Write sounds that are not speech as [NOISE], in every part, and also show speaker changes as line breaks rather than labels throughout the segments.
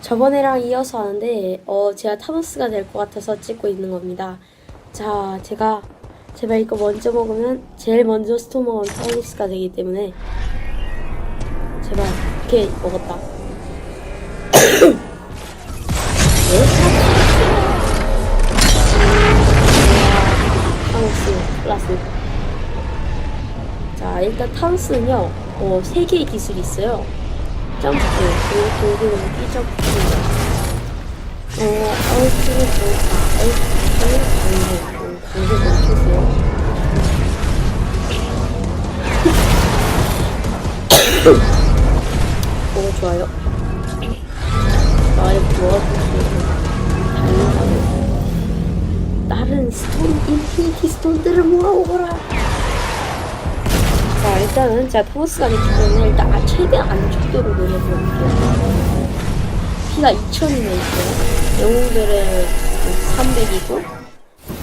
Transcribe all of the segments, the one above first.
저번에랑 이어서 하는데 어 제가 타노스가 될 것 같아서 찍고 있는 겁니다. 자 제가 제발 이거 먼저 먹으면 제일 먼저 먹은 타노스가 되기 때문에 제발 오케이 먹었다. 네? 타노스 플러스 자 일단 타노스는요 어, 3개의 기술이 있어요. 점프, 그리고 돌리는 삐점프, 어, 아웃을 돌파, 아웃을 강제, 강제 멈추세요. 오, 좋아요. 나의 도와주시고, 달린다고. 다른 스톤, 인피니티 스톤들을 모아오거라. 자, 일단은 제가 타노스가 됐기 때문에 일단 아, 최대한 안쪽도로 노려볼게요. 피가 2000이나 있어요. 영웅들은 300이고,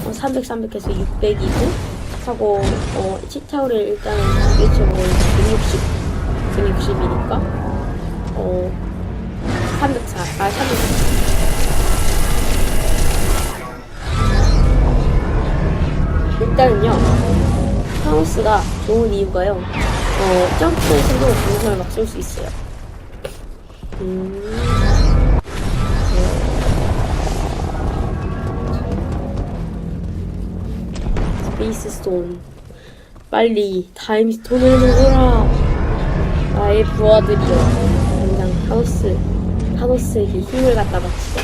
어, 300, 300 해서 600이고, 하고, 어, 치타우를 일단은 기계적으로 160, 160이니까, 어, 304, 아, 304. 일단은요, 타노스가 좋은 이유가요. 어, 점프에서도 동선을 막 쏠 수 있어요. 음. 어. 스페이스 스톤. 빨리 타임 스톤을 먹어라. 나의 부하들이여. 당장 타노스, 타노스에게 힘을 갖다 바치자.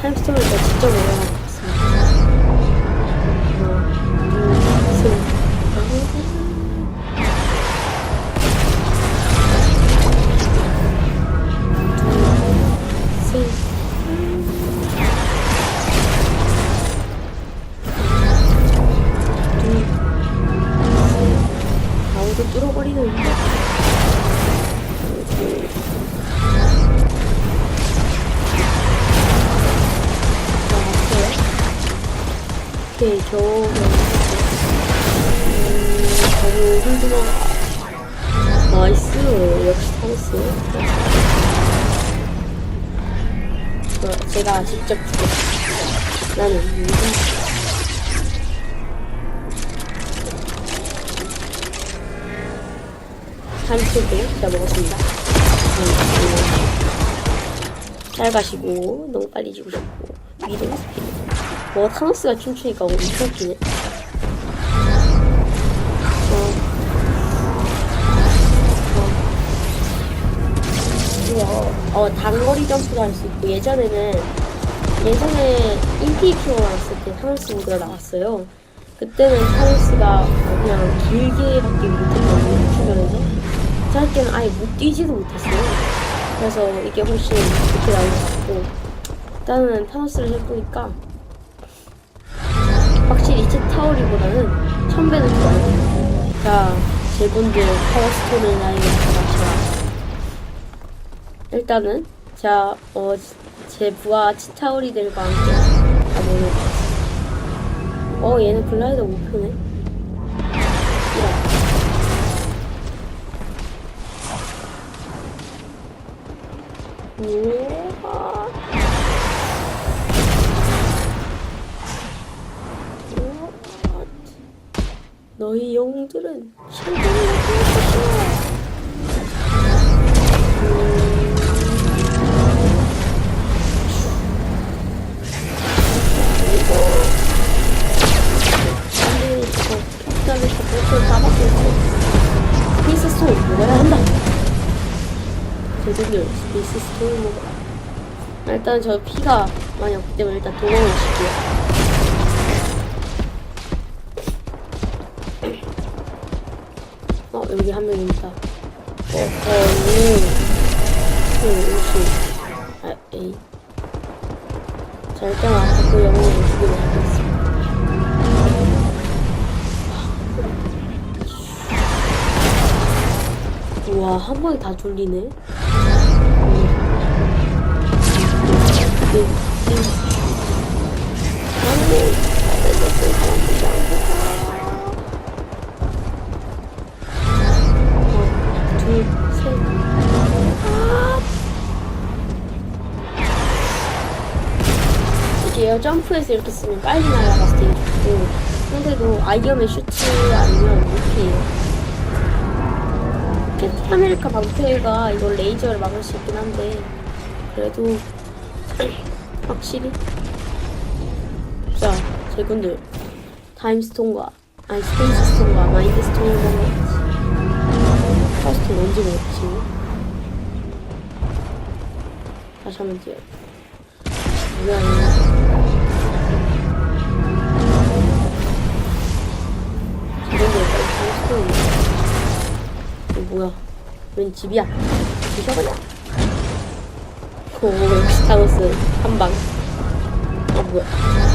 타임 스톤을 더 직접 먹어야 오케이 겨우 힘들어. 나이스. 역시 타노스. 저, 제가 직접 죽였어. 나는 무슨. 한쪽도 제가 먹었습니다. 음, 잘 가시고, 너무 빨리 싶고, 미동 스피드. 뭐, 타노스가 춤추니까 엄청 웃기네. 어, 어, 단거리 점프도 할 수 있고, 예전에는, 예전에 인피니티로 나왔을 때 타노스 무드가 나왔어요. 그때는 타노스가 그냥 길게밖에 못했거든요. 짤 때는 아예 못 뛰지도 못했어요. 그래서 이게 훨씬 좋게 나올 수 있고, 일단은 타노스를 해보니까, 확실히 치타오리보다는 천배는 좋아요. 자, 제분들 파워스톤을 나에게 받아쳐라. 일단은 자, 어, 제 부하 치타오리들과 함께 가보는 어, 얘는 글라이더 목표네. 우와. 우와. 너희 영웅들은 스톤을 먹어라. 아, 일단 저 피가 많이 없기 때문에 일단 도망을 시켜요. 어 여기 한명 있다. 어, 어, 오, 오, 오씨. 아, 에이. 자 일단 아까 그 영웅을 죽이려 하고 있어. 우와 한 방에 다 졸리네. 음. 네, 점프해서 이렇게 쓰면 빨리 날아가서 되게 좋고 근데도 아이언맨 슈트 아니면 못해요 캡틴 아메리카 방패가 이걸 레이저를 막을 수 있긴 한데 그래도 [CLEARS THROAT] 확실히. 자 제군들. 타임스톤과 아니 스페이스 스톤과 마인드 스톤을 먹었지. 파스톤 언제 먹었지? 다시 한번 뛰어 뭐야 이거 뭐야? 웬 집이야? 부셔버려 오 역시 타노스 한 방? 아 뭐야?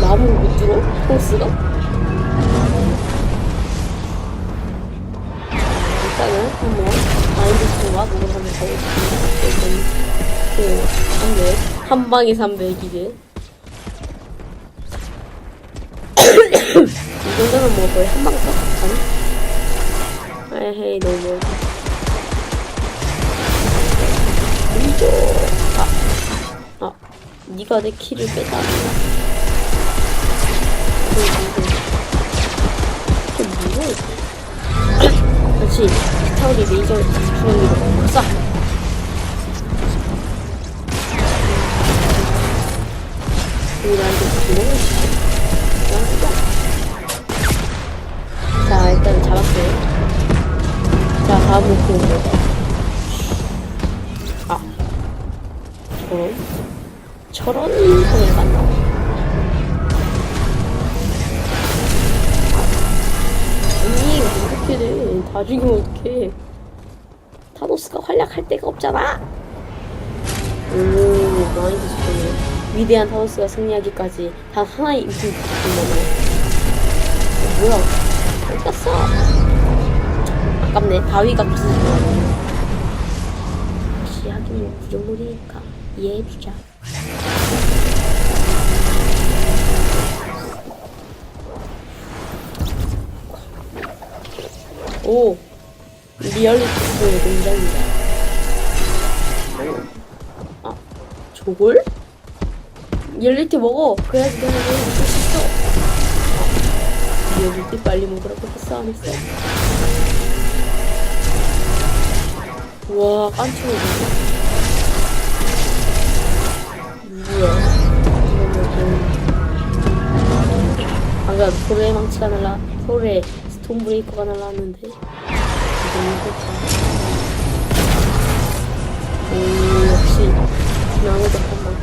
나무를 못 뚫어? 토스가? 일단은 한번 마인드 스톤과 목을 한번 가보겠습니다 그300한 방에 300이지 [COUGHS] 이 정도면 뭐 거의 한 방에 써? 에헤이 너무 아, 아, 네가 내 키를 뺐다. 좀 무서워. 그렇지. 스타우리 레이저 주머니로 막 쏴. 죽이면 어떡해. 타노스가 활약할 데가 없잖아. 오, 마인드 스톤이 위대한 타노스가 승리하기까지 단 하나의 인생 부탁한다네. 어, 뭐야? 어디 갔어? 아깝네. 바위가 부서진 거 아니야. 역시 하긴 뭐 구조물이니까 이해해주자. 오 리얼리티의 공장이다. 아 저걸? 리얼리티 먹어. 그래야지 내가 이걸 먹을 수 있어. 아, 리얼리티 빨리 먹으라고 했어 안 했어? 와 깐치고 뭐야? 방금 소의 망치가 날라 소의 스톤 브레이커가 날라왔는데. 오 역시 나무도 한번.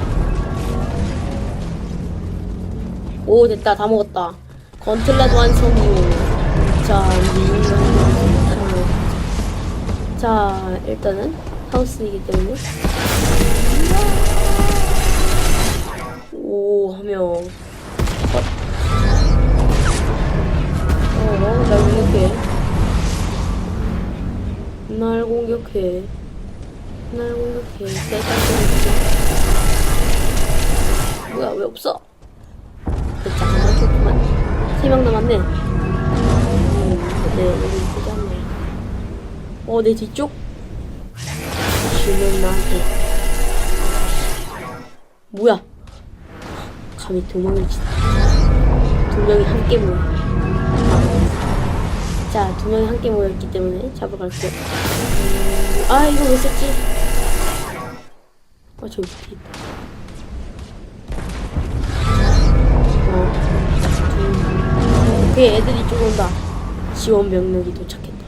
오 됐다 다 먹었다. 건틀렛 완성이요. 자. 자 일단은 하우스이기 때문에 오 하면 어, 날 공격해. 날 공격해. 날 공격해. 세상 공격해. 뭐야, 왜 없어? 됐자, 한번 좋구만. 세명 남았네. 음, 네, 여기 이쁘지 않네. 어, 내 뒤쪽? 주면 나한테. 뭐야? 감히 도망을 치다. 두 명이 함께 모여. 자, 두 명이 함께 모여있기 때문에 잡으러 갈게요. 음, 아, 이거 왜 썼지? 아, 저 밑에 있다. 어, 둘, 오케이, 애들이 쪽 온다. 지원 병력이 도착했다.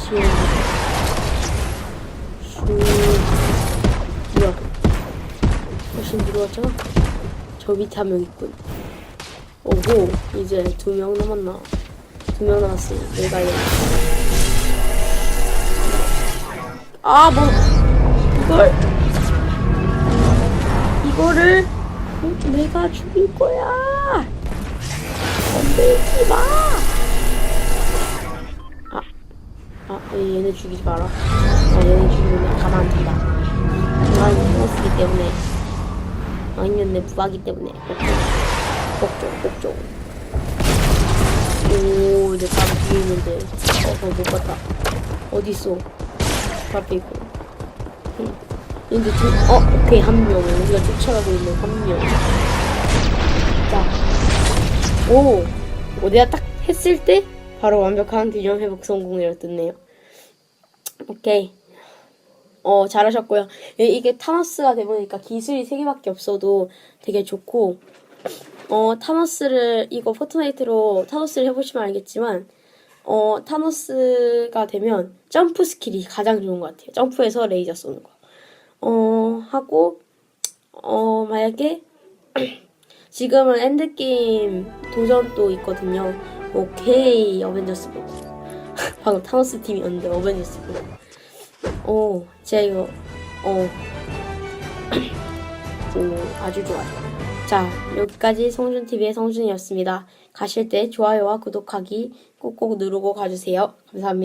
지원 슈, 뭐야. 훨씬 들어왔잖아? 저 밑에 한 명 있군. 오고, 이제 두 명 남았나? 두명 남았으니 내가 얘. 아, 뭐, 이걸, 이거를 내가 죽일 거야. 건들지 마. 아, 아, 얘네 죽이지 마라. 아, 얘네 죽이면 가만 안 둔다. 난 죽었기 때문에. 아니면 내 부하기 때문에. 걱정, 걱정, 걱정. 오, 이제 바로 뒤에 있는데. 어, 어, 못 봤다. 그 앞에 있고. 응. 근데 두, 어, 오케이, 한 명. 우리가 쫓아가고 있는 한 명. 자, 오, 오 내가 딱 했을 때 바로 완벽한 균형 회복 성공이라 떴네요. 오케이. 어, 잘하셨고요. 예, 이게 타노스가 되보니까 기술이 3개밖에 없어도 되게 좋고, 어, 타노스를, 이거 포트나이트로 타노스를 해보시면 알겠지만, 어, 타노스가 되면 점프 스킬이 가장 좋은 것 같아요. 점프해서 레이저 쏘는 거. 어, 하고, 어, 만약에, [CLEARS THROAT] 지금은 엔드게임 도전도 있거든요. 오케이, 어벤져스 보고. [LAUGHS] 방금 타노스 팀이었는데, 어벤져스 보고. 오, 제가 이거, 어, [CLEARS THROAT] 오, 아주 좋아요. 자, 여기까지 성준TV의 성준이었습니다. 가실 때 좋아요와 구독하기 꼭꼭 누르고 가주세요. 감사합니다.